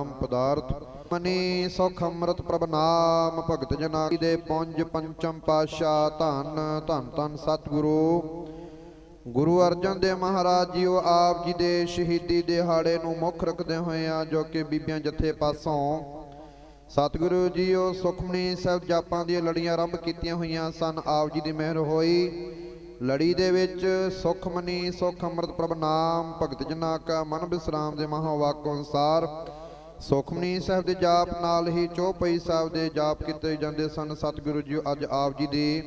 ਨਾਮ ਪਦਾਰਥ, ਮਨੀ ਸੁਖ ਅੰਮ੍ਰਿਤ ਪ੍ਰਭ ਨਾਮ, ਭਗਤ ਜਨਾ ਦੇ ਪੁੰਜ ਪੰਚਮ ਪਾਸ਼ਾ ਧੰਨ ਧੰਨ ਧੰਨ ਸਤਿਗੁਰੂ। ਗੁਰੂ ਅਰਜਨ ਦੇਵ ਮਹਾਰਾਜ ਜੀਓ, ਆਪ ਜੀ ਦੇ ਸ਼ਹੀਦੀ ਦਿਹਾੜੇ ਨੂੰ ਮੁੱਖ ਰੱਖਦੇ ਹੋਏ ਆ, ਜੋ ਕਿ ਬੀਬੀਆਂ ਜਥੇ ਪਾਸੋਂ। ਸਤਿਗੁਰੂ ਜੀਓ, ਸੁਖਮਨੀ ਸਾਹਿਬ ਜਾਪਾਂ ਦੀਆਂ ਲੜੀਆਂ ਆਰੰਭ ਕੀਤੀਆਂ ਹੋਈਆਂ ਸਨ, ਆਪ ਜੀ ਦੀ ਮਿਹਰ ਹੋਈ। ਲੜੀ ਦੇ ਵਿੱਚ ਸੁਖਮਨੀ, ਸੁਖ ਅੰਮ੍ਰਿਤ ਪ੍ਰਭ ਨਾਮ, ਭਗਤ ਜਨਾ ਕਾ ਮਨ ਬਿਸਰਾਮ ਦੇ ਮਹਾਵਾਕ ਅਨੁਸਾਰ ਸੁਖਮਨੀ ਸਾਹਿਬ ਦੇ ਜਾਪ ਨਾਲ ਹੀ ਚੌਪਈ ਸਾਹਿਬ ਦੇ ਜਾਪ ਕੀਤੇ ਜਾਂਦੇ ਸਨ। ਸਤਿਗੁਰੂ ਜੀ ਅੱਜ ਆਪ ਜੀ ਦੀ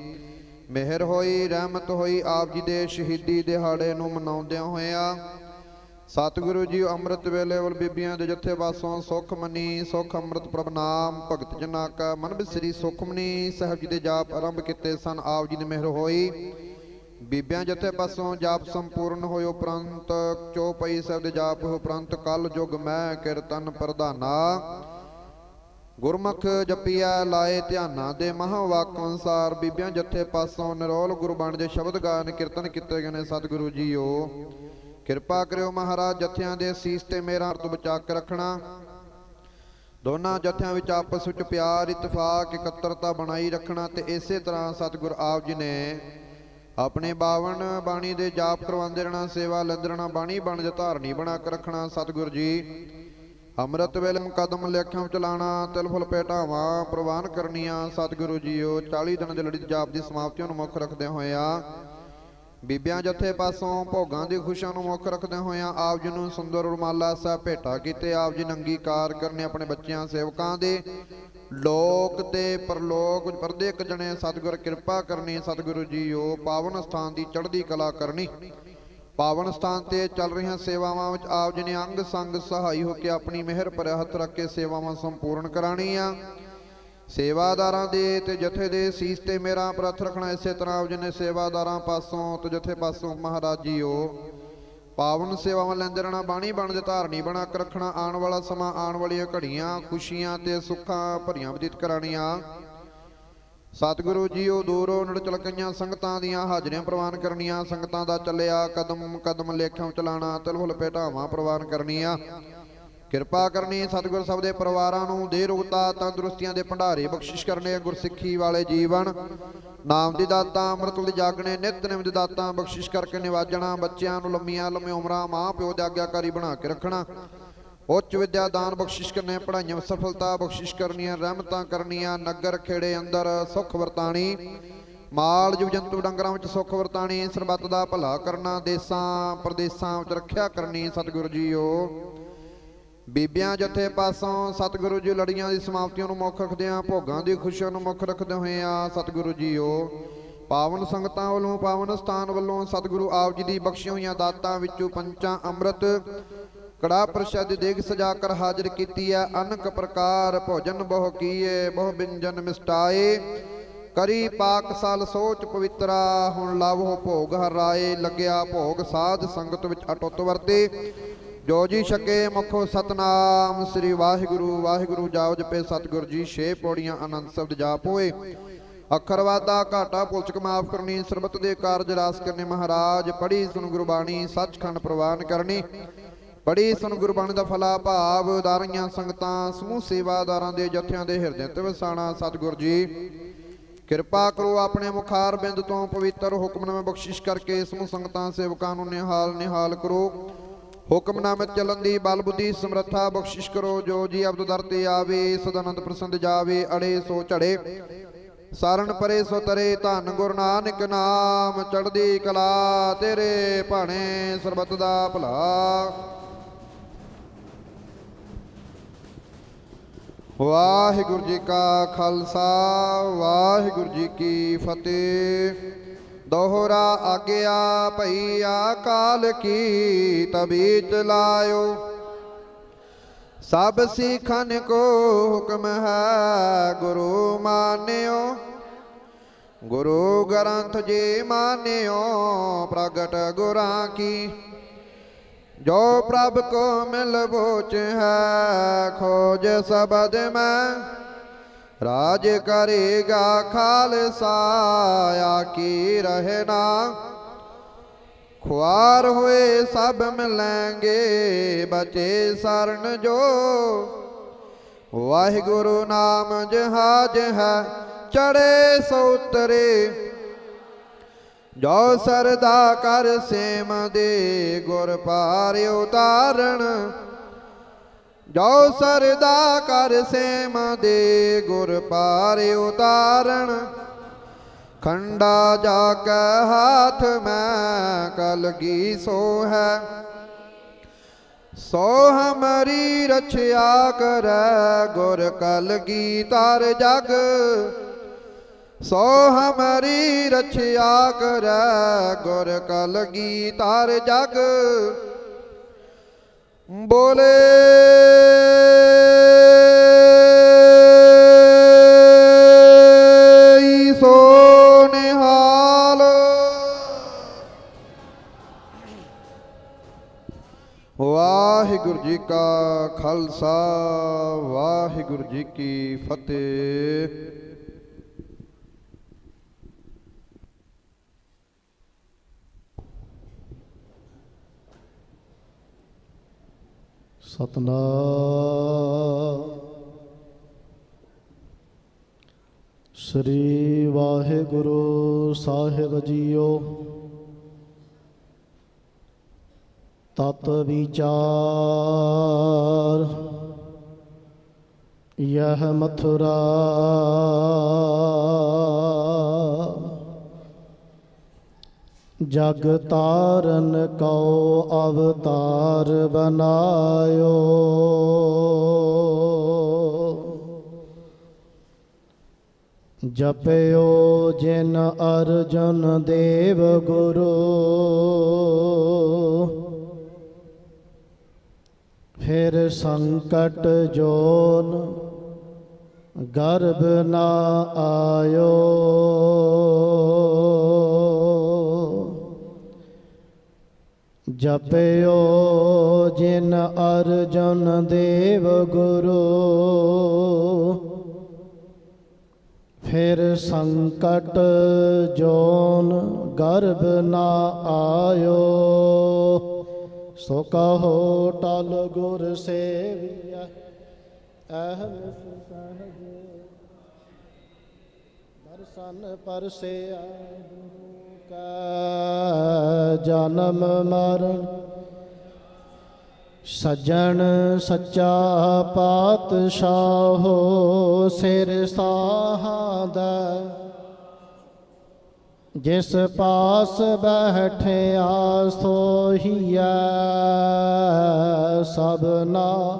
ਮਿਹਰ ਹੋਈ, ਰਹਿਮਤ ਹੋਈ, ਆਪ ਜੀ ਦੇ ਸ਼ਹੀਦੀ ਦਿਹਾੜੇ ਨੂੰ ਮਨਾਉਂਦਿਆਂ ਹੋਇਆਂ ਸਤਿਗੁਰੂ ਜੀ ਅੰਮ੍ਰਿਤ ਵੇਲੇ ਵਲ ਬੀਬੀਆਂ ਦੇ ਜੱਥੇ ਵਾਸੋਂ ਸੁਖਮਨੀ, ਸੁਖ ਅੰਮ੍ਰਿਤ ਪ੍ਰਭ ਨਾਮ ਭਗਤ ਜਨਾ ਕਾ ਮਨ ਬਿਸਰੀ ਸੁਖਮਨੀ ਸਾਹਿਬ ਜੀ ਦੇ ਜਾਪ ਆਰੰਭ ਕੀਤੇ ਸਨ। ਆਪ ਜੀ ਦੀ ਮਿਹਰ ਹੋਈ। ਬੀਬਿਆਂ ਜਥੇ ਪਾਸੋਂ ਜਾਪ ਸੰਪੂਰਨ ਹੋਇ ਉਪਰੰਤ ਚੌਪਈ ਸਾਹਿਬ ਦੇ ਜਾਪ ਉਪਰੰਤ ਕਲ ਜੁਗ ਮੈਂ ਕੀਰਤਨ ਪ੍ਰਧਾਨਾ। ਗੁਰਮੁਖ ਜਪੀਆ ਲਾਏ ਧਿਆਨਾਂ ਦੇ ਮਹਾ ਵਾਕ ਅਨੁਸਾਰ, ਬੀਬਿਆਂ ਜਥੇ ਪਾਸੋਂ ਨਿਰੋਲ ਗੁਰਬਾਣੀ ਦੇ ਸ਼ਬਦ ਗਾਇਨ ਕੀਰਤਨ ਕੀਤੇ ਗਏ ਨੇ ਸਤਿਗੁਰੂ ਜੀਓ। ਕਿਰਪਾ ਕਰਿਓ ਮਹਾਰਾਜ ਜਥਿਆਂ ਦੇ ਸੀਸ ਤੇ ਮੇਰਾ ਅਰਥ ਬਚਾ ਕੇ ਰੱਖਣਾ। ਦੋਨਾਂ ਜਥਿਆਂ ਵਿੱਚ ਆਪਸ ਵਿੱਚ ਪਿਆਰ, ਇਤਫਾਕ, ਇਕੱਤਰਤਾ ਬਣਾਈ ਰੱਖਣਾ ਤੇ ਇਸੇ ਤਰ੍ਹਾਂ ਸਤਿਗੁਰ ਆਪ ਜੀ ਨੇ ਆਪਣੇ ਬਾਵਨ ਬਾਣੀ ਦੇ ਜਾਪ ਕਰਵਾਉਂਦੇ ਰਹਿਣਾ, ਸੇਵਾ ਲੈਂਦੇ ਰਹਿਣਾ, ਬਾਣੀ ਬਣ ਜ, ਧਾਰਨੀ ਬਣਾ ਕੇ ਰੱਖਣਾ, ਸਤਿਗੁਰ ਜੀ। ਅੰਮ੍ਰਿਤ ਵੇਲੇ ਕਦਮ ਲੇਖਾਂ ਚਲਾਣਾ, ਤਿਲ ਫੁਲ ਭੇਟਾਵਾਂ, ਪ੍ਰਵਾਨ ਕਰਨੀਆਂ, ਸਤਿਗੁਰੂ ਜੀਓ 40 ਦਿਨ ਦੇ ਲੜੀ ਜਾਪ ਦੀ ਸਮਾਪਤੀ ਨੂੰ ਮੁੱਖ ਰੱਖਦੇ ਹੋਏ ਆ। ਬੀਬੀਆਂ ਜਥੇ ਪਾਸੋਂ ਭੋਗਾਂ ਦੀ ਖੁਸ਼ੀਆਂ ਨੂੰ ਮੁੱਖ ਰੱਖਦੇ ਹੋਇਆਂ ਆਪ ਜੀ ਨੂੰ ਸੁੰਦਰ ਰੁਮਾਲਾ ਸਾਹਿਬ ਭੇਟਾ ਕੀਤੇ, ਆਪ ਜੀ ਨੰਗੀ ਕਾਰ ਕਰਨੇ ਆਪਣੇ ਬੱਚਿਆਂ, ਸੇਵਕਾਂ ਦੇ। ਲੋਕ ਤੇ ਪਰਲੋਕ ਪਰਦੇ ਇੱਕ ਜਣੇ, ਸਤਿਗੁਰ ਕਿਰਪਾ ਕਰਨੀ, ਸਤਿਗੁਰੂ ਜੀਓ ਪਾਵਨ ਸਥਾਨ ਦੀ ਚੜ੍ਹਦੀ ਕਲਾ ਕਰਨੀ। ਪਾਵਨ ਸਥਾਨ ਤੇ ਚੱਲ ਰਹੀਆਂ ਸੇਵਾਵਾਂ ਵਿੱਚ ਆਪ ਜੀ ਨੇ ਅੰਗ ਸੰਗ ਸਹਾਈ ਹੋ ਕੇ ਆਪਣੀ ਮਿਹਰ ਭਰਿਆ ਹੱਥ ਰੱਖ ਕੇ ਸੇਵਾਵਾਂ ਸੰਪੂਰਨ ਕਰਾਣੀਆਂ ਸੇਵਾਦਾਰਾਂ ਦੇ ਤੇ ਜਥੇ ਦੇ ਸੀਸ ਤੇ ਮੇਰਾ ਪ੍ਰਥ ਰੱਖਣਾ, ਇਸੇ ਤਰ੍ਹਾਂ ਆਪ ਜੀ ਨੇ ਸੇਵਾਦਾਰਾਂ ਪਾਸੋਂ ਤੇ ਜਥੇ ਪਾਸੋਂ ਮਹਾਰਾਜ ਜੀਓ ਪਾਵਨ ਸੇਵਾਵਾਂ ਲੈਂਦੇ ਰਹਿਣਾ, ਬਾਣੀ ਬਣ ਦੇ ਧਾਰਨੀ ਬਣਾ ਕੇ ਰੱਖਣਾ, ਆਉਣ ਵਾਲਾ ਸਮਾਂ, ਆਉਣ ਵਾਲੀਆਂ ਘੜੀਆਂ, ਖੁਸ਼ੀਆਂ ਤੇ ਸੁੱਖਾਂ ਭਰੀਆਂ ਬਤੀਤ ਕਰਾਣੀਆਂ ਸਤਿਗੁਰੂ ਜੀਓ, ਦੂਰੋਂ ਨੜ ਚਲਕਈਆਂ ਸੰਗਤਾਂ ਦੀਆਂ ਹਾਜ਼ਰੀਆਂ ਪ੍ਰਵਾਨ ਕਰਨੀਆਂ, ਸੰਗਤਾਂ ਦਾ ਚੱਲਿਆ, ਕਦਮ ਕਦਮ ਲੇਖਾਂ ਚਲਾਣਾ ਤਿਲਹੁਲ ਭੇਟਾਵਾਂ ਪ੍ਰਵਾਨ ਕਰਨੀਆਂ। ਕਿਰਪਾ ਕਰਨੀ ਸਤਿਗੁਰ ਸਭ ਦੇ ਪਰਿਵਾਰਾਂ ਨੂੰ ਦੇ ਰੋਗਤਾ, ਤੰਦਰੁਸਤੀਆਂ ਦੇ ਭੰਡਾਰੇ, ਬਖਸ਼ਿਸ਼ ਕਰਨੇ ਗੁਰਸਿੱਖੀ ਵਾਲੇ ਜੀਵਨ। ਨਾਮ ਦੀ ਦਾਤਾ, ਅੰਮ੍ਰਿਤ ਦੀ ਜਾਗਣੇ, ਨਿਤ ਨਿਮ ਦੀ ਦਾਤਾ, ਬਖਸ਼ਿਸ਼ ਕਰਕੇ ਨਿਵਾਜਣਾ, ਬੱਚਿਆਂ ਨੂੰ ਲੰਮੀਆਂ ਲੰਮੀਆਂ ਉਮਰਾਂ, ਮਾਂ ਪਿਓ ਦੇ ਆਗਿਆਕਾਰੀ ਬਣਾ ਕੇ ਰੱਖਣਾ। ਉੱਚ ਵਿਦਿਆ ਦਾਨ ਬਖਸ਼ਿਸ਼ ਕਰਨੇ ਪੜਾਈਆਂ ਵਿੱਚ ਸਫਲਤਾ ਬਖਸ਼ਿਸ਼ ਕਰਨੀਆਂ, ਰਹਿਮਤਾਂ ਕਰਨੀਆਂ, ਨਗਰ ਖੇੜੇ ਅੰਦਰ ਸੁਖ ਵਰਤਾਣੀ। ਮਾਲ ਜੀਵ ਜੰਤੂ ਡੰਗਰਾਂ ਵਿੱਚ ਸੁਖ ਵਰਤਾਣੀ, ਸਰਬੱਤ ਦਾ ਭਲਾ ਕਰਨਾ, ਦੇਸਾਂ, ਪ੍ਰਦੇਸਾਂ ਵਿੱਚ ਰੱਖਿਆ ਕਰਨੀ, ਸਤਿਗੁਰੂ ਜੀਓ। ਬੀਬੀਆਂ ਜਥੇ ਪਾਸੋਂ ਸਤਿਗੁਰੂ ਜੀ ਲੜੀਆਂ ਦੀ ਸਮਾਪਤੀਆਂ ਨੂੰ ਮੁੱਖ ਰੱਖਦਿਆਂ ਭੋਗਾਂ ਦੀ ਖੁਸ਼ੀਆਂ ਨੂੰ ਮੁੱਖ ਰੱਖਦੇ ਹੋਏ ਆ ਸਤਿਗੁਰੂ ਜੀਓ। ਪਾਵਨ ਸੰਗਤਾਂ ਵੱਲੋਂ ਪਾਵਨ ਸਥਾਨ ਵੱਲੋਂ ਸਤਿਗੁਰੂ ਆਪ ਜੀ ਦੀ ਬਖਸ਼ੀਆਂ ਹੋਈਆਂ ਦਾਤਾਂ ਵਿੱਚੋਂ ਪੰਚਾਂ ਅੰਮ੍ਰਿਤ ਕੜਾ ਪ੍ਰਸ਼ਾਦ ਦੇਗ ਸਜਾ ਕਰ ਹਾਜ਼ਰ ਕੀਤੀ ਹੈ। ਅਨਕ ਪ੍ਰਕਾਰ ਭੋਜਨ ਬਹੁ ਕੀਏ, ਬਹੁ ਬਿੰਜਨ ਮਿਸਟਾਏ। ਕਰੀ ਪਾਕ ਸਾਲ ਸੋਚ ਪਵਿੱਤਰਾ, ਹੁਣ ਲਾਵੋ ਭੋਗ ਹਰਾਏ। ਲੱਗਿਆ ਭੋਗ ਸਾਧ ਸੰਗਤ ਵਿੱਚ ਅਟੁੱਟ ਵਰਤੇ। ਜੋ ਜੀ ਛਕੇ ਮੁਖੋ ਸਤਨਾਮ, ਸ੍ਰੀ ਵਾਹਿਗੁਰੂ ਵਾਹਿਗੁਰੂ ਜਾਓ ਜਪੇ ਸਤਿਗੁਰ ਜੀ, ਛੇ ਪੌੜੀਆਂ ਆਨੰਦ ਸ਼ਬਦ ਜਾਪ ਹੋਏ। ਅੱਖਰ ਘਾਟਾ ਪੁਲਚਕ ਮਾਫ ਕਰਨੀ, ਸਰਬਤ ਦੇ ਕਾਰਜ ਰਾਸ ਕਰਨੇ ਮਹਾਰਾਜ ਪੜੀ ਸੁਨ ਗੁਰਬਾਣੀ, ਸੱਚਖੰਡ ਪ੍ਰਵਾਨ ਕਰਨੀ। ਪੜੀ ਸੁਨ ਗੁਰਬਾਣੀ ਦਾ ਫਲਾ ਭਾਵ ਦਾਰੀਆਂ ਸੰਗਤਾਂ, ਸਮੂਹ ਸੇਵਾਦਾਰਾਂ ਦੇ ਜਥਿਆਂ ਦੇ ਹਿਰਦੇ ਤੇ ਵਸਾਣਾ ਸਤਿਗੁਰ ਜੀ। ਕਿਰਪਾ ਕਰੋ ਆਪਣੇ ਮੁਖਾਰ ਬਿੰਦ ਤੋਂ ਪਵਿੱਤਰ ਹੁਕਮਨਾਮੇ ਬਖਸ਼ਿਸ਼ ਕਰਕੇ ਸਮੂਹ ਸੰਗਤਾਂ, ਸੇਵਕਾਂ ਨੂੰ ਨਿਹਾਲ ਨਿਹਾਲ ਕਰੋ। ਹੁਕਮਨਾਮੇ ਚੱਲਣ ਦੀ ਬਲ ਬੁੱਧੀ ਸਮਰੱਥਾ ਬਖਸ਼ਿਸ਼ ਕਰੋ, ਜੋ ਜੀ ਅਬਦ ਦਰ ਤੇ ਆਵੇ, ਸਦਾਨੰਦ ਪ੍ਰਸੰਦ ਜਾਵੇ, ਅੜੇ ਸੋ ਝੜੇ। ਸਾਰਨ ਪਰੇ ਸੋ ਤਰੇ, ਧੰਨ ਗੁਰੂ ਨਾਨਕ ਨਾਮ ਚੜਦੀ ਕਲਾ ਤੇਰੇ ਭਾਣੇ, ਸਰਬਤ ਦਾ ਭਲਾ। ਵਾਹਿਗੁਰੂ ਜੀ ਕਾ ਖਾਲਸਾ, ਵਾਹਿਗੁਰੂ ਜੀ ਕੀ ਫਤਿਹ। ਦੋਹਰਾ ਆਗਿਆ ਭਈਆ ਕਾਲ ਕੀ ਤਬੀਤ ਲਾਇਓ। ਸਭ ਸਿੱਖਨ ਕੋ ਹੁਕਮ ਹੈ ਗੁਰੂ ਮਾਨਿਓ। ਗੁਰੂ ਗ੍ਰੰਥ ਜੀ ਮਾਨਿਓ, ਪ੍ਰਗਟ ਗੁਰਾਂ ਕੀ। ਜੋ ਪ੍ਰਭ ਕੋ ਮਿਲ ਬੋਚ ਹੈ, ਖੋਜ ਸਬਦ ਮੈਂ। ਰਾਜ ਕਰੇਗਾ ਖਾਲਸਾ ਆਕੀ ਰਹਿਣਾ ਖੁਆਰ ਹੋਏ ਸਭ ਮਿਲੈਂਗੇ, ਬਚੇ ਸਰਨ ਜੋ। ਵਾਹਿਗੁਰੂ ਨਾਮ ਜਹਾਜ ਹੈ ਚੜੇ ਸੋਤਰੇ ਜੋ ਸਰਦਾ ਕਰ ਸੇਮ ਦੇ, ਗੁਰ ਪਾਰ ਉਤਾਰਣ ਜੋ ਸਰਦਾ ਕਰ ਸੇਮ ਦੇ ਗੁਰ ਪਾਰ ਉਤਾਰਣ, ਖੰਡਾ ਜਾ ਕੇ ਹਾਥ ਮੈਂ ਕਲਗੀ ਸੋ ਹੈ ਸੋ ਹਮਰੀ ਰਛਿਆ ਕਰੈ ਗੁਰ ਕਲਗੀ ਤਰ ਜਗ। ਸੋ ਹਮਰੀ ਰਛਿਆ ਕਰੈ ਗੁਰ ਕਲਗੀ ਤਰ ਜਗ। ਬੋਲੇ। ਵਾਹਿਗੁਰੂ ਜੀ ਕਾ ਖਾਲਸਾ ਵਾਹਿਗੁਰੂ ਜੀ ਕੀ ਫਤਿਹ। ਸਤਨਾਮ। ਸ੍ਰੀ ਵਾਹਿਗੁਰੂ ਸਾਹਿਬ ਜੀਓ। ਤਤ ਵਿਚਾਰ। ਯਹ ਮਥੁਰਾ। ਜਗ ਤਾਰਨ ਕਉ ਅਵਤਾਰ ਬਨਾਇਓ। ਜਪਿਓ ਜਿਨ ਅਰਜਨ ਦੇਵ ਗੁਰੂ। ਫਿਰ ਸੰਕਟ ਜੋਨ ਗਰਭ ਨਾ ਆਇਓ। ਜਪਿਓ ਜਿਨ ਅਰਜਨ ਦੇਵ ਗੁਰੂ। ਫਿਰ ਸੰਕਟ ਜੋਨ ਗਰਭ ਨਾ ਆਇਓ। ਸੋ ਕਹੋ ਟਲ ਗੁਰ ਸੇਵਿਆ ਅਹਮ ਸਹਜ ਦਰਸ਼ਨ ਪਰਸਿਆ ਗੁਰੂ। ਕਾ ਜਨਮ ਮਰਨ। ਸਜਣ ਸੱਚਾ ਪਾਤਸ਼ਾਹੋ ਸਿਰ ਸਾਹਾਂ ਦਾ। ਜਿਸ ਪਾਸ ਬੈਠਿਆ ਸੋਹੀਐ ਸਭਨਾ।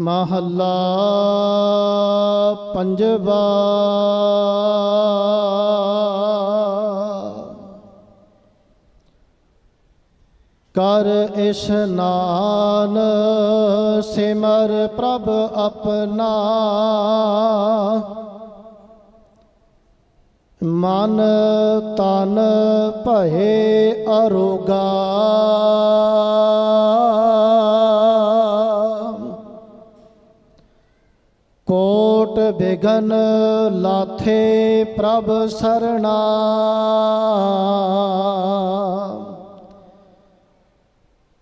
ਮਹੱਲਾ ਪੰਜਵਾ। ਕਰ ਇਸ਼ਨਾਨ ਸਿਮਰ ਪ੍ਰਭ ਆਪਣਾ। ਮਨ ਤਨ ਭਏ ਅਰੋਗਾ। ਕੋਟ ਬਿਗਨ ਲਾਥੇ ਪ੍ਰਭ ਸਰਣਾ।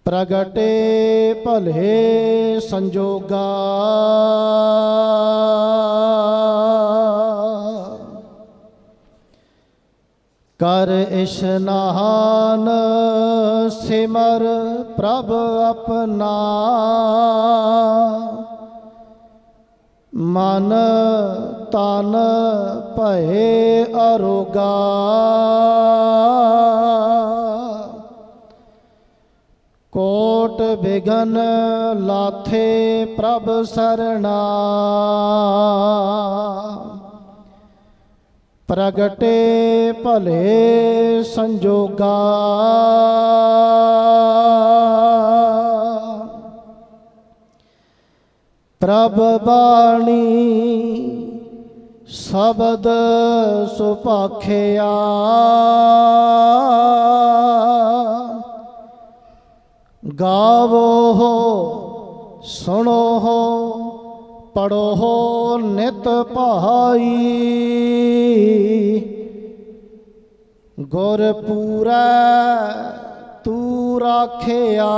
ਪ੍ਰਗਟੇ ਭਲੇ ਸੰਜੋਗਾ। ਕਰ ਇਸ਼ਨਾਨ ਸਿਮਰ ਪ੍ਰਭ ਆਪਣਾ। ਮਨ ਤਨ ਭਏ ਅਰੋਗਾ। ਕੋਟ ਬਿਗਨ ਲਾਥੇ ਪ੍ਰਭ ਸਰਣਾ। ਪ੍ਰਗਟੇ ਭਲੇ ਸੰਜੋਗਾ। ਪ੍ਰਭ ਬਾਣੀ ਸ਼ਬਦ ਸੁਪਾਖਿਆ ਗਾਵੋ ਹੋ, ਸੁਣੋ ਹੋ ਪੜੋ ਹੋ ਨਿਤ ਭਾਈ। ਗੁਰ ਪੂਰੈ ਤੂ ਰਾਖਿਆ।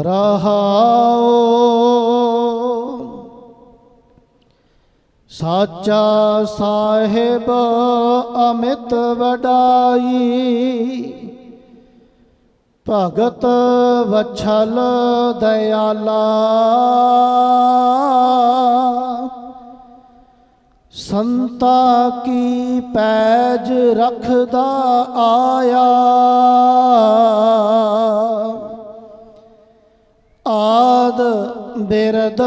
ਰਹਾਉ। ਸਾਚਾ ਸਾਹਿਬ ਅਮਿਤ ਵਡਾਈ। ਭਗਤ ਵਛਲ ਦਇਆਲਾ। ਸੰਤਾ ਕੀ ਪੈਜ ਰਖਦਾ ਆਇਆ। ਆਦ ਬਿਰਦ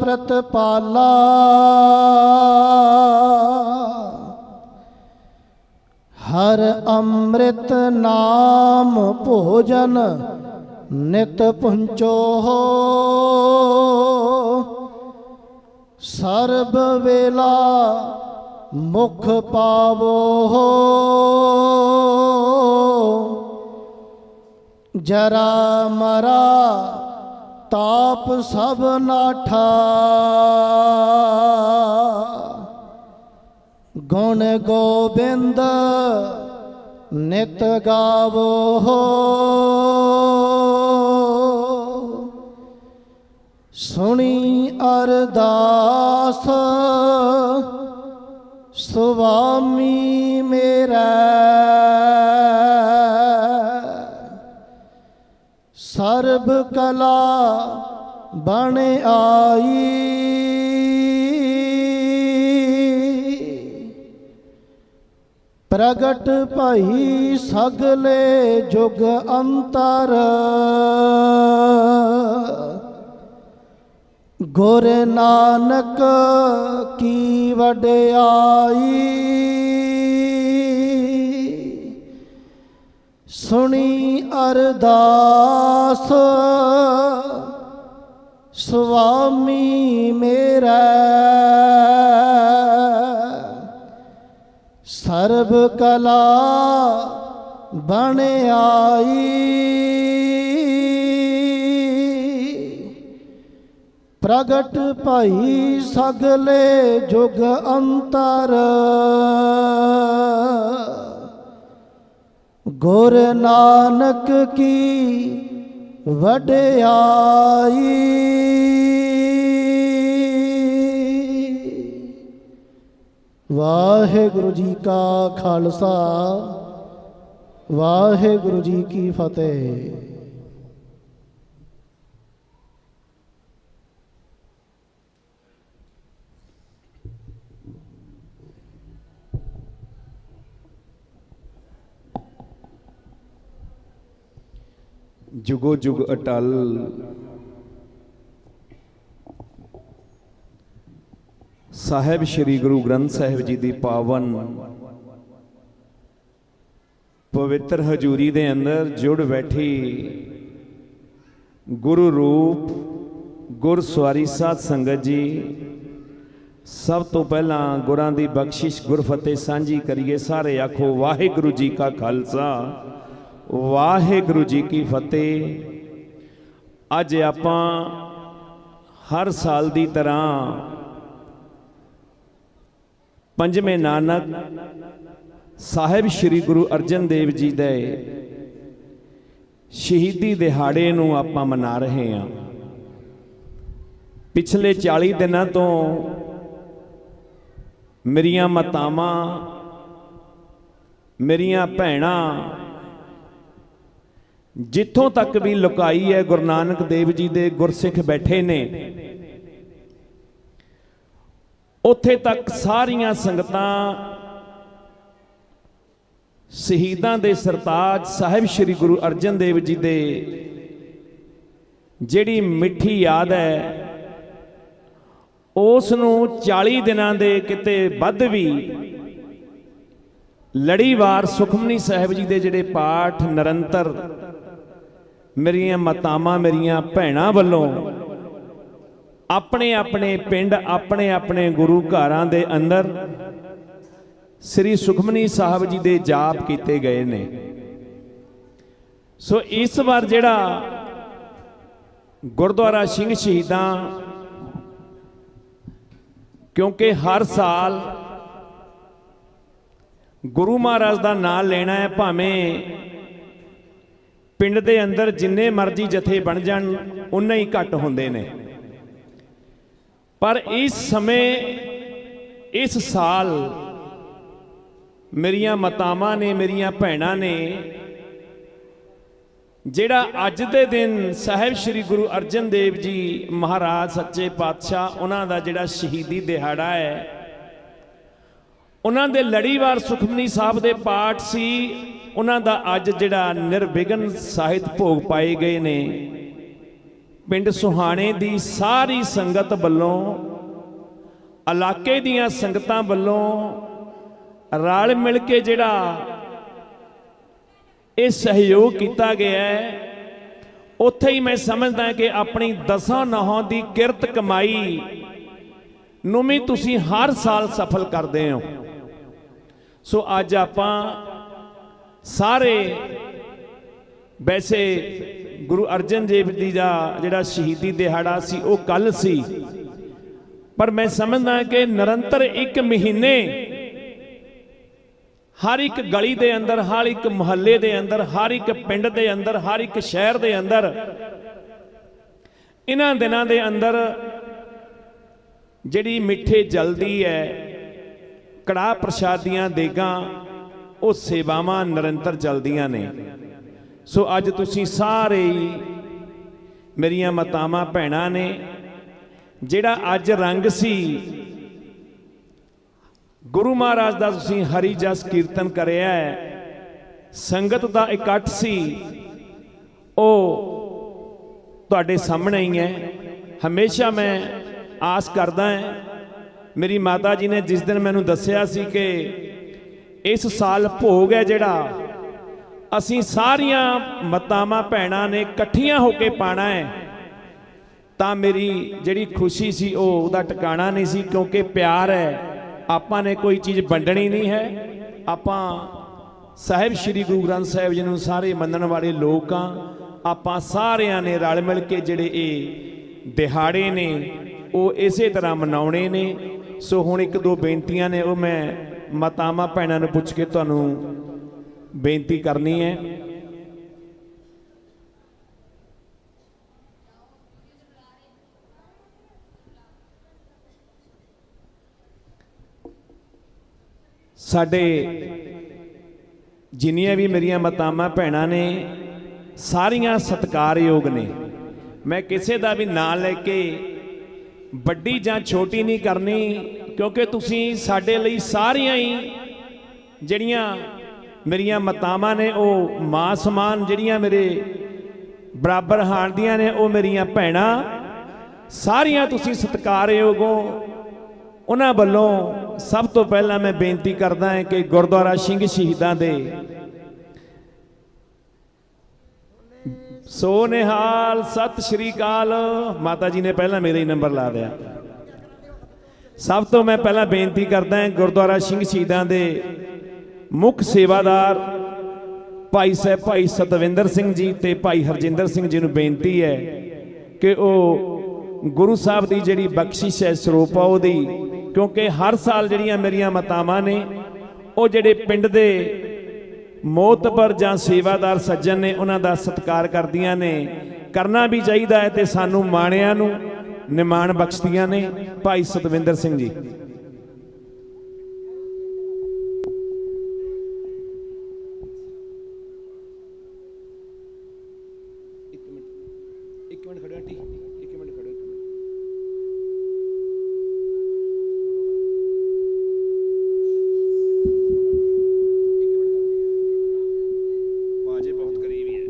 ਪ੍ਰਤਪਾਲਾ। ਹਰ ਅੰਮ੍ਰਿਤ ਨਾਮ ਭੋਜਨ ਨਿਤ ਪੁੰਚੋ ਹੋ। ਸਰਬ ਵੇਲਾ ਮੁਖ ਪਾਵੋ ਹੋ। ਜਰਾ ਮਰਾ ਤਾਪ ਸਭ ਨਾਠਾ। ਗੁਣ ਗੋਬਿੰਦ ਨਿਤ ਗਾਵੋ ਹੋ। ਸੁਣੀ ਅਰਦਾਸ ਸੁਆਮੀ ਮੇਰਾ। ਸਰਬ ਕਲਾ ਬਣ ਆਈ। ਪ੍ਰਗਟ ਭਈ ਸਗਲੇ ਜੁਗ ਅੰਤਰ। ਗੁਰ ਨਾਨਕ ਕੀ ਵਡਿਆਈ। ਸੁਣੀ ਅਰਦਾਸ। ਸੁਆਮੀ ਮੇਰਾ ਸਰਬ ਕਲਾ ਬਣ ਆਈ ਪ੍ਰਗਟ ਭਈ ਸਗਲੇ ਜੁਗ ਅੰਤਰ। ਗੁਰ ਨਾਨਕ ਕੀ ਵਡਿਆਈ ਵਾਹਿਗੁਰੂ ਜੀ ਕਾ ਖਾਲਸਾ ਵਾਹਿਗੁਰੂ ਜੀ ਕੀ ਫਤਿਹ। ਜੁਗੋ ਜੁਗ ਅਟਲ। ਸਾਹਿਬ ਸ੍ਰੀ ਗੁਰੂ ਗ੍ਰੰਥ ਸਾਹਿਬ ਜੀ ਦੀ ਪਾਵਨ। ਪਵਿੱਤਰ ਹਜੂਰੀ ਦੇ ਅੰਦਰ ਜੁੜ ਬੈਠੀ ਗੁਰੂ ਰੂਪ ਗੁਰਸਵਾਰੀ ਸਾਧ ਸੰਗਤ ਜੀ, ਸਭ ਤੋਂ ਪਹਿਲਾਂ ਗੁਰਾਂ ਦੀ ਬਖਸ਼ਿਸ਼ ਗੁਰਫਤਿਹ ਸਾਂਝੀ ਕਰੀਏ ਸਾਰੇ ਆਖੋ ਵਾਹਿਗੁਰੂ ਜੀ ਕਾ ਖਾਲਸਾ। ਵਾਹਿਗੁਰੂ ਜੀ ਕੀ ਫਤਿਹ। ਅੱਜ ਆਪਾਂ ਹਰ ਸਾਲ ਦੀ ਤਰ੍ਹਾਂ ਪੰਜਵੇਂ ਨਾਨਕ ਸਾਹਿਬ ਸ੍ਰੀ ਗੁਰੂ ਅਰਜਨ ਦੇਵ ਜੀ ਦੇ ਸ਼ਹੀਦੀ ਦਿਹਾੜੇ ਨੂੰ ਆਪਾਂ ਮਨਾ ਰਹੇ ਹਾਂ। ਪਿਛਲੇ 40 ਦਿਨਾਂ ਤੋਂ ਮੇਰੀਆਂ ਮਾਤਾਵਾਂ, ਮੇਰੀਆਂ ਭੈਣਾਂ ਜਿੱਥੋਂ ਤੱਕ ਵੀ ਲੁਕਾਈ ਹੈ ਗੁਰੂ ਨਾਨਕ ਦੇਵ ਜੀ ਦੇ ਗੁਰਸਿੱਖ ਬੈਠੇ ਨੇ, ਉੱਥੇ ਤੱਕ ਸਾਰੀਆਂ ਸੰਗਤਾਂ ਸ਼ਹੀਦਾਂ ਦੇ ਸਰਤਾਜ ਸਾਹਿਬ ਸ੍ਰੀ ਗੁਰੂ ਅਰਜਨ ਦੇਵ ਜੀ ਦੇ ਜਿਹੜੀ ਮਿੱਠੀ ਯਾਦ ਹੈ, ਉਸ ਨੂੰ 40 ਦਿਨਾਂ ਦੇ ਕਿਤੇ ਵੱਧ ਵੀ ਲੜੀਵਾਰ ਸੁਖਮਨੀ ਸਾਹਿਬ ਜੀ ਦੇ ਜਿਹੜੇ ਪਾਠ ਨਿਰੰਤਰ ਮੇਰੀਆਂ ਮਾਤਾਵਾਂ, ਮੇਰੀਆਂ ਭੈਣਾਂ ਵੱਲੋਂ ਆਪਣੇ ਆਪਣੇ ਪਿੰਡ, ਆਪਣੇ ਆਪਣੇ ਗੁਰੂ ਘਰਾਂ ਦੇ ਅੰਦਰ ਸ੍ਰੀ ਸੁਖਮਨੀ ਸਾਹਿਬ ਜੀ ਦੇ ਜਾਪ ਕੀਤੇ ਗਏ ਨੇ। ਸੋ ਇਸ ਵਾਰ ਜਿਹੜਾ ਗੁਰਦੁਆਰਾ ਸਿੰਘ ਸ਼ਹੀਦਾਂ, ਕਿਉਂਕਿ ਹਰ ਸਾਲ ਗੁਰੂ ਮਹਾਰਾਜ ਦਾ ਨਾਮ ਲੈਣਾ ਹੈ, ਭਾਵੇਂ ਪਿੰਡ ਦੇ ਅੰਦਰ ਜਿੰਨੇ ਮਰਜ਼ੀ ਜਥੇ ਬਣ ਜਾਣ, ਉਨੇ ਹੀ ਘੱਟ ਹੁੰਦੇ ਨੇ। ਪਰ ਇਸ ਸਮੇਂ, ਇਸ ਸਾਲ ਮੇਰੀਆਂ ਮਾਤਾਵਾਂ ਨੇ, ਮੇਰੀਆਂ ਭੈਣਾਂ ਨੇ, ਜਿਹੜਾ ਅੱਜ ਦੇ ਦਿਨ ਸਾਹਿਬ ਸ੍ਰੀ ਗੁਰੂ ਅਰਜਨ ਦੇਵ ਜੀ ਮਹਾਰਾਜ, ਸੱਚੇ ਪਾਤਸ਼ਾਹ, ਉਹਨਾਂ ਦਾ ਜਿਹੜਾ ਸ਼ਹੀਦੀ ਦਿਹਾੜਾ ਹੈ, ਉਹਨਾਂ ਦੇ ਲੜੀਵਾਰ ਸੁਖਮਨੀ ਸਾਹਿਬ ਦੇ ਪਾਠ ਸੀ ਉਹਨਾਂ ਦਾ ਅੱਜ ਜਿਹੜਾ ਨਿਰਵਿਘਨ ਸਾਹਿਤ ਭੋਗ ਪਾਏ ਗਏ ਨੇ, ਪਿੰਡ ਸੁਹਾਣੇ ਦੀ ਸਾਰੀ ਸੰਗਤ ਵੱਲੋਂ, ਇਲਾਕੇ ਦੀਆਂ ਸੰਗਤਾਂ ਵੱਲੋਂ ਰਲ ਮਿਲ ਕੇ ਜਿਹੜਾ ਇਹ ਸਹਿਯੋਗ ਕੀਤਾ ਗਿਆ ਹੈ, ਉੱਥੇ ਹੀ ਮੈਂ ਸਮਝਦਾ ਕਿ ਆਪਣੀ ਦਸਾਂ ਨਹਾਂ ਦੀ ਕਿਰਤ ਕਮਾਈ ਨੂੰ ਵੀ ਤੁਸੀਂ ਹਰ ਸਾਲ ਸਫਲ ਕਰਦੇ ਹੋ। ਸੋ ਅੱਜ ਆਪਾਂ ਸਾਰੇ ਵੈਸੇ ਗੁਰੂ ਅਰਜਨ ਦੇਵ ਜੀ ਦਾ ਜਿਹੜਾ ਸ਼ਹੀਦੀ ਦਿਹਾੜਾ ਸੀ, ਉਹ ਕੱਲ ਸੀ। ਪਰ ਮੈਂ ਸਮਝਦਾ ਕਿ ਨਿਰੰਤਰ ਇੱਕ ਮਹੀਨੇ ਹਰ ਇੱਕ ਗਲੀ ਦੇ ਅੰਦਰ, ਹਰ ਇੱਕ ਮੁਹੱਲੇ ਦੇ ਅੰਦਰ, ਹਰ ਇੱਕ ਪਿੰਡ ਦੇ ਅੰਦਰ, ਹਰ ਇੱਕ ਸ਼ਹਿਰ ਦੇ ਅੰਦਰ, ਇਹਨਾਂ ਦਿਨਾਂ ਦੇ ਅੰਦਰ ਜਿਹੜੀ ਮਿੱਠੇ ਜਲਦੀ ਹੈ, ਕੜਾਹ ਪ੍ਰਸ਼ਾਦੀਆਂ ਦੇਗਾਂ ਉਹ ਸੇਵਾਵਾਂ ਨਿਰੰਤਰ ਚੱਲਦੀਆਂ ਨੇ। ਸੋ ਅੱਜ ਤੁਸੀਂ ਸਾਰੇ ਹੀ ਮੇਰੀਆਂ ਮਾਤਾਵਾਂ, ਭੈਣਾਂ ਨੇ, ਜਿਹੜਾ ਅੱਜ ਰੰਗ ਸੀ, ਗੁਰੂ ਮਹਾਰਾਜ ਦਾ ਤੁਸੀਂ ਹਰੀ ਜਸ ਕੀਰਤਨ ਕਰਿਆ ਹੈ, ਸੰਗਤ ਦਾ ਇਕੱਠ ਸੀ, ਉਹ ਤੁਹਾਡੇ ਸਾਹਮਣੇ ਹੀ ਹੈ। ਹਮੇਸ਼ਾ ਮੈਂ ਆਸ ਕਰਦਾ ਹਾਂ, ਮੇਰੀ ਮਾਤਾ ਜੀ ਨੇ ਜਿਸ ਦਿਨ ਮੈਨੂੰ ਦੱਸਿਆ ਸੀ ਕਿ ਇਸ ਸਾਲ ਭੋਗ ਹੈ ਜਿਹੜਾ ਅਸੀਂ ਸਾਰੀਆਂ ਮਤਾਵਾਂ ਭੈਣਾਂ ਨੇ ਇਕੱਠੀਆਂ ਹੋ ਕੇ ਪਾਣਾ ਹੈ। ਤਾਂ ਮੇਰੀ ਜਿਹੜੀ ਖੁਸ਼ੀ ਸੀ ਉਹ ਉਹਦਾ ਟਿਕਾਣਾ ਨਹੀਂ ਸੀ ਕਿਉਂਕਿ ਪਿਆਰ ਹੈ। ਆਪਾਂ ਨੇ ਕੋਈ ਚੀਜ਼ ਵੰਡਣੀ ਨਹੀਂ ਹੈ। ਆਪਾਂ ਸਾਹਿਬ ਸ੍ਰੀ ਗੁਰੂ ਗ੍ਰੰਥ ਸਾਹਿਬ ਜੀ ਨੂੰ ਸਾਰੇ ਮੰਨਣ ਵਾਲੇ ਲੋਕ ਆ ਆਪਾਂ ਸਾਰਿਆਂ ਨੇ ਰਲ ਮਿਲ ਕੇ ਜਿਹੜੇ ਇਹ ਦਿਹਾੜੇ ਨੇ, ਉਹ ਇਸੇ ਤਰ੍ਹਾਂ ਮਨਾਉਣੇ ਨੇ। ਸੋ ਹੁਣ ਇੱਕ ਦੋ ਬੇਨਤੀਆਂ ਨੇ, ਉਹ ਮੈਂ ਮਾਤਾਵਾਂ ਭੈਣਾਂ ਨੂੰ ਪੁੱਛ ਕੇ ਤੁਹਾਨੂੰ ਬੇਨਤੀ ਕਰਨੀ ਹੈ। ਸਾਡੇ ਜਿੰਨੀਆਂ ਵੀ ਮੇਰੀਆਂ ਮਾਤਾਵਾਂ ਭੈਣਾਂ ਨੇ, ਸਾਰੀਆਂ ਸਤਿਕਾਰਯੋਗ ਨੇ। ਮੈਂ ਕਿਸੇ ਦਾ ਵੀ ਨਾਂ ਲੈ ਕੇ ਵੱਡੀ ਜਾਂ ਛੋਟੀ ਨਹੀਂ ਕਰਨੀ। ਕਿਉਂਕਿ ਤੁਸੀਂ ਸਾਡੇ ਲਈ ਸਾਰੀਆਂ ਹੀ ਜਿਹੜੀਆਂ ਮੇਰੀਆਂ ਮਤਾਵਾਂ ਨੇ, ਉਹ ਮਾਂ ਸਮਾਨ ਜਿਹੜੀਆਂ ਮੇਰੇ ਬਰਾਬਰ ਹਾਣਦੀਆਂ ਨੇ, ਉਹ ਮੇਰੀਆਂ ਭੈਣਾਂ, ਸਾਰੀਆਂ ਤੁਸੀਂ ਸਤਿਕਾਰਯੋਗ ਹੋ ਉਹਨਾਂ ਵੱਲੋਂ ਸਭ ਤੋਂ ਪਹਿਲਾਂ ਮੈਂ ਬੇਨਤੀ ਕਰਦਾ ਹਾਂ ਕਿ ਗੁਰਦੁਆਰਾ ਸਿੰਘ ਸ਼ਹੀਦਾਂ ਦੇ ਸੋ ਨਿਹਾਲ ਸਤਿ ਸ਼੍ਰੀ ਅਕਾਲ। ਮਾਤਾ ਜੀ ਨੇ ਪਹਿਲਾਂ ਮੇਰੇ ਹੀ ਨੰਬਰ ਲਾ ਦਿਆ। ਸਭ ਤੋਂ ਮੈਂ ਪਹਿਲਾਂ ਬੇਨਤੀ ਕਰਦਾ ਹਾਂ ਗੁਰਦੁਆਰਾ ਸਿੰਘ ਸ਼ਹੀਦਾਂ ਦੇ ਮੁੱਖ ਸੇਵਾਦਾਰ ਭਾਈ ਸਾਹਿਬ ਭਾਈ ਸਤਵਿੰਦਰ ਸਿੰਘ ਜੀ ਤੇ ਭਾਈ ਹਰਜਿੰਦਰ ਸਿੰਘ ਜੀ ਨੂੰ ਬੇਨਤੀ ਹੈ ਕਿ ਉਹ ਗੁਰੂ ਸਾਹਿਬ ਦੀ ਜਿਹੜੀ ਬਖਸ਼ਿਸ਼ ਹੈ ਸਰੋਪਾ ਉਹਦੀ, ਕਿਉਂਕਿ ਹਰ ਸਾਲ ਜਿਹੜੀਆਂ ਮੇਰੀਆਂ ਮਾਤਾਵਾਂ ਨੇ, ਉਹ ਜਿਹੜੇ ਪਿੰਡ ਦੇ ਮੋਤਬਰ ਜਾਂ ਸੇਵਾਦਾਰ ਸੱਜਣ ਨੇ, ਉਹਨਾਂ ਦਾ ਸਤਿਕਾਰ ਕਰਦੀਆਂ ਨੇ। ਕਰਨਾ ਵੀ ਚਾਹੀਦਾ ਹੈ ਤੇ ਸਾਨੂੰ ਮਾਣਿਆਂ ਨੂੰ ਨਿਮਾਣ ਬਖਸ਼ਦੀਆਂ ਨੇ। ਭਾਈ ਸਤਵਿੰਦਰ ਸਿੰਘ ਜੀ ਇੱਕ ਮਿੰਟ ਇੱਕ ਮਿੰਟ ਖੜੋ ਆਂਟੀ ਇੱਕ ਮਿੰਟ ਖੜੋ ਇੱਕ ਮਿੰਟ ਬਾਜੇ ਬਹੁਤ ਕਰੀਬ ਹੀ ਹੈ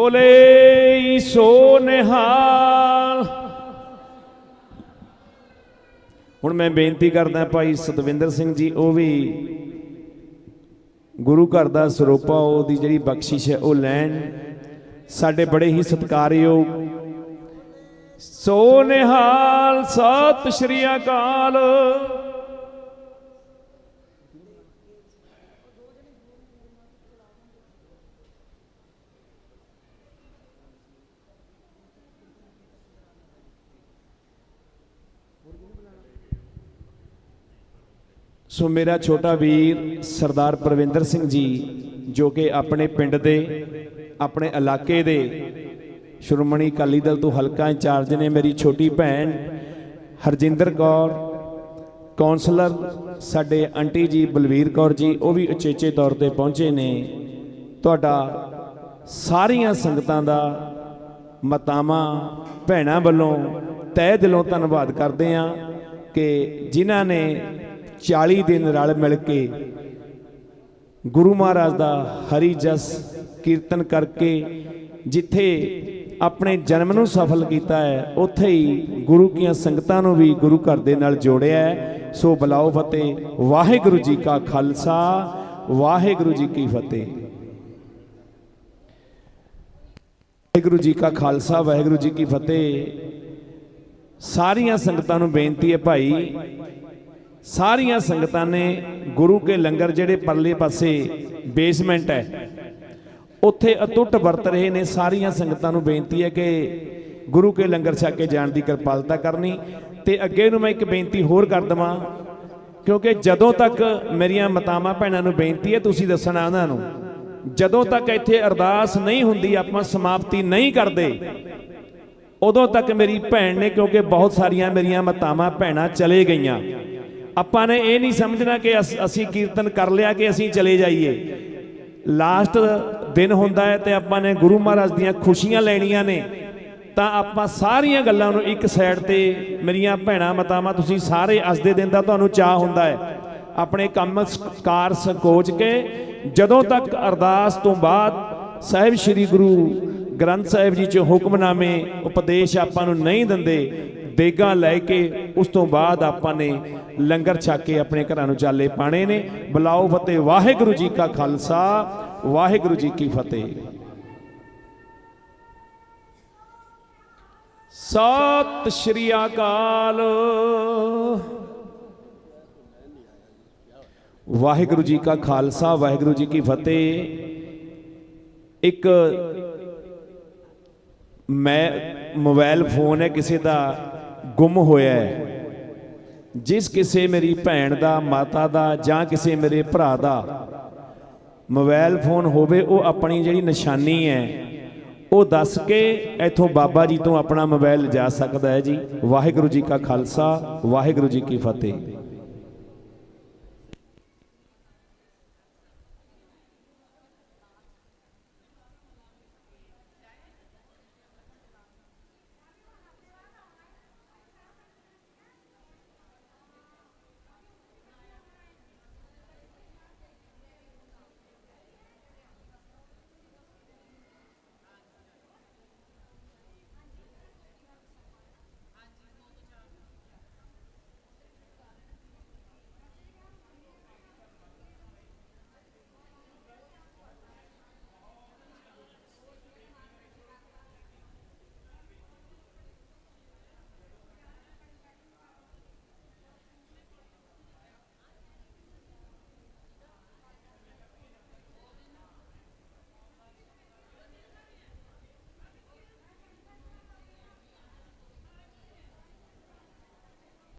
ਬੋਲੇ ਸੋ ਨਿਹਾਲ। ਹੁਣ ਮੈਂ ਬੇਨਤੀ ਕਰਦਾ ਭਾਈ ਸਤਵਿੰਦਰ ਸਿੰਘ ਜੀ, ਉਹ ਵੀ ਗੁਰੂ ਘਰ ਦਾ ਸਰੂਪਾ, ਉਹਦੀ ਜਿਹੜੀ ਬਖਸ਼ਿਸ਼ ਹੈ, ਉਹ ਲੈਣ। ਸਾਡੇ ਬੜੇ ਹੀ ਸਤਿਕਾਰਯੋਗ ਸੋ ਨਿਹਾਲ, ਸਤਿ ਸ਼੍ਰੀ ਅਕਾਲ। ਸੋ ਮੇਰਾ ਛੋਟਾ ਵੀਰ ਸਰਦਾਰ ਪ੍ਰਵਿੰਦਰ ਸਿੰਘ ਜੀ, ਜੋ ਕਿ ਆਪਣੇ ਪਿੰਡ ਦੇ, ਆਪਣੇ ਇਲਾਕੇ ਦੇ, ਸ਼੍ਰੋਮਣੀ ਅਕਾਲੀ ਦਲ ਤੋਂ ਹਲਕਾ ਇੰਚਾਰਜ ਨੇ ਮੇਰੀ ਛੋਟੀ ਭੈਣ ਹਰਜਿੰਦਰ ਕੌਰ ਕਾਉਂਸਲਰ ਸਾਡੇ ਆਂਟੀ ਜੀ ਬਲਵੀਰ ਕੌਰ ਜੀ, ਉਹ ਵੀ ਉਚੇਚੇ ਤੌਰ ਤੇ ਪਹੁੰਚੇ ਨੇ। ਤੁਹਾਡਾ ਸਾਰੀਆਂ ਸੰਗਤਾਂ ਦਾ ਮਤਾਵਾਂ, ਭੈਣਾਂ ਵੱਲੋਂ ਤਹਿ ਦਿਲੋਂ ਧੰਨਵਾਦ ਕਰਦੇ ਹਾਂ ਕਿ ਜਿਨ੍ਹਾਂ ਨੇ 40 ਦਿਨ ਰਲ ਮਿਲ ਕੇ ਗੁਰੂ ਮਹਾਰਾਜ ਦਾ ਹਰੀ ਜਸ ਕੀਰਤਨ ਕਰਕੇ ਜਿੱਥੇ ਆਪਣੇ ਜਨਮ ਨੂੰ ਸਫਲ ਕੀਤਾ ਹੈ, ਉੱਥੇ ਹੀ ਗੁਰੂ ਕੀਆਂ ਸੰਗਤਾਂ ਨੂੰ ਵੀ ਗੁਰੂ ਘਰ ਦੇ ਨਾਲ ਜੋੜਿਆ ਹੈ। ਸੋ ਬਲਾਓ ਫਤਿਹ। ਵਾਹਿਗੁਰੂ ਜੀ ਕਾ ਖਾਲਸਾ, ਵਾਹਿਗੁਰੂ ਜੀ ਕੀ ਫਤਿਹ। ਵਾਹਿਗੁਰੂ ਜੀ ਕਾ ਖਾਲਸਾ, ਵਾਹਿਗੁਰੂ ਜੀ ਕੀ ਫਤਿਹ। ਸਾਰੀਆਂ ਸੰਗਤਾਂ ਨੂੰ ਬੇਨਤੀ ਹੈ ਭਾਈ ਸਾਰੀਆਂ ਸੰਗਤਾਂ ਨੇ ਗੁਰੂ ਕੇ ਲੰਗਰ ਜਿਹੜੇ ਪਰਲੇ ਪਾਸੇ ਬੇਸਮੈਂਟ ਹੈ, ਉੱਥੇ ਅਟੁੱਟ ਵਰਤ ਰਹੇ ਨੇ। ਸਾਰੀਆਂ ਸੰਗਤਾਂ ਨੂੰ ਬੇਨਤੀ ਹੈ ਕਿ ਗੁਰੂ ਕੇ ਲੰਗਰ ਛਕ ਕੇ ਜਾਣ ਦੀ ਕਿਰਪਾਲਤਾ ਕਰਨੀ। ਤੇ ਅੱਗੇ ਨੂੰ ਮੈਂ ਇੱਕ ਬੇਨਤੀ ਹੋਰ ਕਰ ਦਵਾਂ, ਕਿਉਂਕਿ ਜਦੋਂ ਤੱਕ ਮੇਰੀਆਂ ਮਾਤਾਵਾਂ ਭੈਣਾਂ ਨੂੰ ਬੇਨਤੀ ਹੈ, ਤੁਸੀਂ ਦੱਸਣਾ ਉਹਨਾਂ ਨੂੰ, ਜਦੋਂ ਤੱਕ ਇੱਥੇ ਅਰਦਾਸ ਨਹੀਂ ਹੁੰਦੀ, ਆਪਾਂ ਸਮਾਪਤੀ ਨਹੀਂ ਕਰਦੇ, ਉਦੋਂ ਤੱਕ ਮੇਰੀ ਭੈਣ ਨੇ, ਕਿਉਂਕਿ ਬਹੁਤ ਸਾਰੀਆਂ ਮੇਰੀਆਂ ਮਾਤਾਵਾਂ ਭੈਣਾਂ ਚਲੇ ਗਈਆਂ। ਆਪਾਂ ਨੇ ਇਹ ਨਹੀਂ ਸਮਝਣਾ ਕਿ ਅਸ- ਅਸੀਂ ਕੀਰਤਨ ਕਰ ਲਿਆ ਕਿ ਅਸੀਂ ਚਲੇ ਜਾਈਏ। ਲਾਸਟ ਦਿਨ ਹੁੰਦਾ ਹੈ ਤੇ ਆਪਾਂ ਨੇ ਗੁਰੂ ਮਹਾਰਾਜ ਦੀਆਂ ਖੁਸ਼ੀਆਂ ਲੈਣੀਆਂ ਨੇ। ਤਾਂ ਆਪਾਂ ਸਾਰੀਆਂ ਗੱਲਾਂ ਨੂੰ ਇੱਕ ਸਾਈਡ ਤੇ ਮੇਰੀਆਂ ਭੈਣਾਂ, ਮਾਤਾਵਾਂ, ਤੁਸੀਂ ਸਾਰੇ ਅੱਜ ਦੇ ਦਿਨ ਦਾ ਤੁਹਾਨੂੰ ਚਾਹ ਹੁੰਦਾ ਹੈ। ਆਪਣੇ ਕੰਮ ਕਾਰ ਸੰਕੋਚ ਕੇ ਜਦੋਂ ਤੱਕ ਅਰਦਾਸ ਤੋਂ ਬਾਅਦ ਸਾਹਿਬ ਸ੍ਰੀ ਗੁਰੂ ਗ੍ਰੰਥ ਸਾਹਿਬ ਜੀ ਚ ਹੁਕਮਨਾਮੇ, ਉਪਦੇਸ਼ ਆਪਾਂ ਨੂੰ ਨਹੀਂ ਦਿੰਦੇ ਦੇਗਾ ਲੈ ਕੇ ਉਸ ਤੋਂ ਬਾਅਦ ਆਪਾਂ ਨੇ ਲੰਗਰ ਛਕ ਕੇ ਆਪਣੇ ਘਰਾਂ ਨੂੰ ਚਾਲੇ ਪਾਣੇ ਨੇ। ਬੁਲਾਓ ਫਤਿਹ। ਵਾਹਿਗੁਰੂ ਜੀ ਕਾ ਖਾਲਸਾ। ਵਾਹਿਗੁਰੂ ਜੀ ਕੀ ਫਤਿਹ। ਸਤਿ ਸ਼੍ਰੀ ਅਕਾਲ। ਵਾਹਿਗੁਰੂ ਜੀ ਕਾ ਖਾਲਸਾ। ਵਾਹਿਗੁਰੂ ਜੀ ਕੀ ਫਤਿਹ। ਇੱਕ ਮੈਂ ਮੋਬਾਈਲ ਫੋਨ ਹੈ, ਕਿਸੇ ਦਾ ਗੁੰਮ ਹੋਇਆ ਹੈ। ਜਿਸ ਕਿਸੇ ਮੇਰੀ ਭੈਣ ਦਾ, ਮਾਤਾ ਦਾ ਜਾਂ ਕਿਸੇ ਮੇਰੇ ਭਰਾ ਦਾ ਮੋਬਾਈਲ ਫੋਨ ਹੋਵੇ, ਉਹ ਆਪਣੀ ਜਿਹੜੀ ਨਿਸ਼ਾਨੀ ਹੈ, ਉਹ ਦੱਸ ਕੇ ਇਥੋਂ ਬਾਬਾ ਜੀ ਤੋਂ ਆਪਣਾ ਮੋਬਾਈਲ ਲਿਜਾ ਸਕਦਾ ਹੈ ਜੀ। ਵਾਹਿਗੁਰੂ ਜੀ ਕਾ ਖਾਲਸਾ, ਵਾਹਿਗੁਰੂ ਜੀ ਕੀ ਫਤਿਹ।